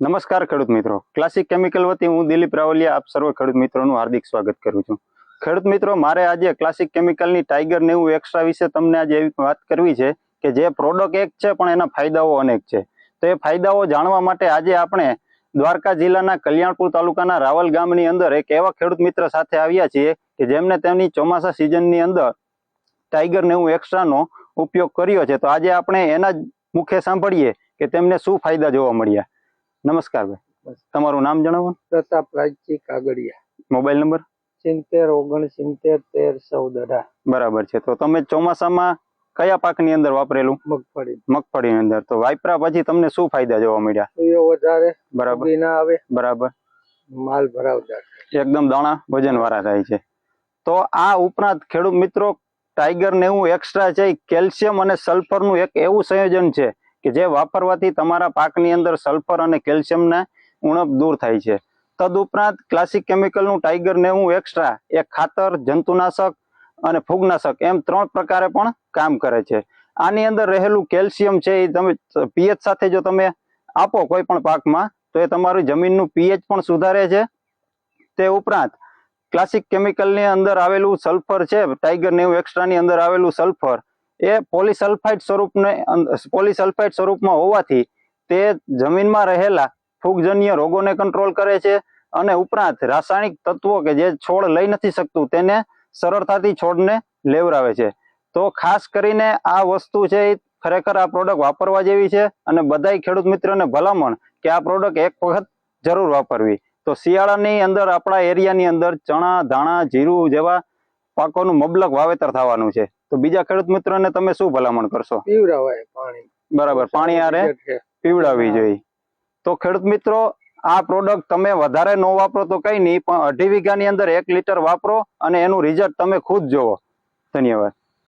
નમસ્કાર ખેડૂત મિત્રો. ક્લાસિક કેમિકલ વતી હું દિલીપ રાવલિયા આપ સર્વ ખેડૂત મિત્રોનું હાર્દિક સ્વાગત કરું છું. ખેડૂત મિત્રો, મારે આજે ક્લાસિક કેમિકલની ટાઈગર નેવું એક્સ્ટ્રા વિશે તમને આજે એવી વાત કરવી છે કે જે પ્રોડક્ટ એક છે પણ એના ફાયદાઓ અનેક છે. તો એ ફાયદાઓ જાણવા માટે આજે આપણે દ્વારકા જિલ્લાના કલ્યાણપુર તાલુકાના રાવલ ગામની અંદર એક એવા ખેડૂત મિત્ર સાથે આવ્યા છીએ કે જેમને તેમની ચોમાસા સિઝનની અંદર ટાઈગર નેવું એક્સ્ટ્રાનો ઉપયોગ કર્યો છે. તો આજે આપણે એના જ મુખે સાંભળીએ કે તેમને શું ફાયદા જોવા મળ્યા. નમસ્કાર ભાઈ. તમારું નામ જણાવો પ્રતાપ રાજજી કાગડિયા. Mobile number? સિત્તેર ઓગણસિત્તેર તેર ચૌદ અઢાર. બરાબર છે. તો તમે ચોમાસામાં કયા પાકની અંદર વાપરેલું? મગફળી. મગફળીની અંદર. તો વાપરા પછી તમને શું ફાયદા જોવા મળ્યા? સુયો વધારે બરાબર. ના આવે. બરાબર. માલ ભરાવદાર. એકદમ દાણા વજન વાળા થાય છે. તો આ ઉપરાંત ખેડૂત મિત્રો ટાઈગર નેવું એક્સ્ટ્રા છે કેલ્શિયમ અને સલ્ફરનું એક એવું સંયોજન છે કે જે વાપરવાથી તમારા પાકની અંદર સલ્ફર અને કેલ્શિયમના ઉણપ દૂર થાય છે. તદુપરાંત ક્લાસિક કેમિકલનું ટાઈગર નેવું એક્સ્ટ્રા એ ખાતર, જંતુનાશક અને ફૂગનાશક એમ ત્રણ પ્રકારે પણ કામ કરે છે. આની અંદર રહેલું કેલ્શિયમ છે એ તમે પીએચ સાથે જો તમે આપો કોઈ પણ પાકમાં, તો એ તમારી જમીનનું પીએચ પણ સુધારે છે. તે ઉપરાંત ક્લાસિક કેમિકલની અંદર આવેલું સલ્ફર છે ટાઈગર નેવું એક્સ્ટ્રાની અંદર આવેલું સલ્ફર એ પોલિસલ્ફાઇડ સ્વરૂપને પોલિસલ્ફાઇડ સ્વરૂપમાં હોવાથી તે જમીનમાં રહેલા ફૂગજન્ય રોગોને કંટ્રોલ કરે છે અને ઉપરાંત રાસાયણિક તત્વો કે જે છોડ લઈ નથી શકતું તેને સરળતાથી છોડને લેવરાવે છે. તો ખાસ કરીને આ વસ્તુ છે એ ખરેખર આ પ્રોડક્ટ વાપરવા જેવી છે અને બધાય ખેડૂત મિત્રોને ભલામણ કે આ પ્રોડક્ટ એક વખત જરૂર વાપરવી. તો શિયાળાની અંદર આપણા એરિયાની અંદર ચણા, ધાણા, જીરું જેવા પાકોનું મબલક વાવેતર થવાનું છે. તો બીજા ખેડૂત મિત્રોને તમે શું ભલામણ કરશો? પીવડાવાય પાણી. બરાબર પાણી આરે. પીવડાવવી જોઈએ. તો ખેડૂત મિત્રો આ પ્રોડક્ટ તમે વધારે ન વાપરો તો કઈ નહીં પણ અઢી વીઘાની અંદર એક લીટર વાપરો અને એનું રિઝલ્ટ તમે ખુદ જોવો ધન્યવાદ.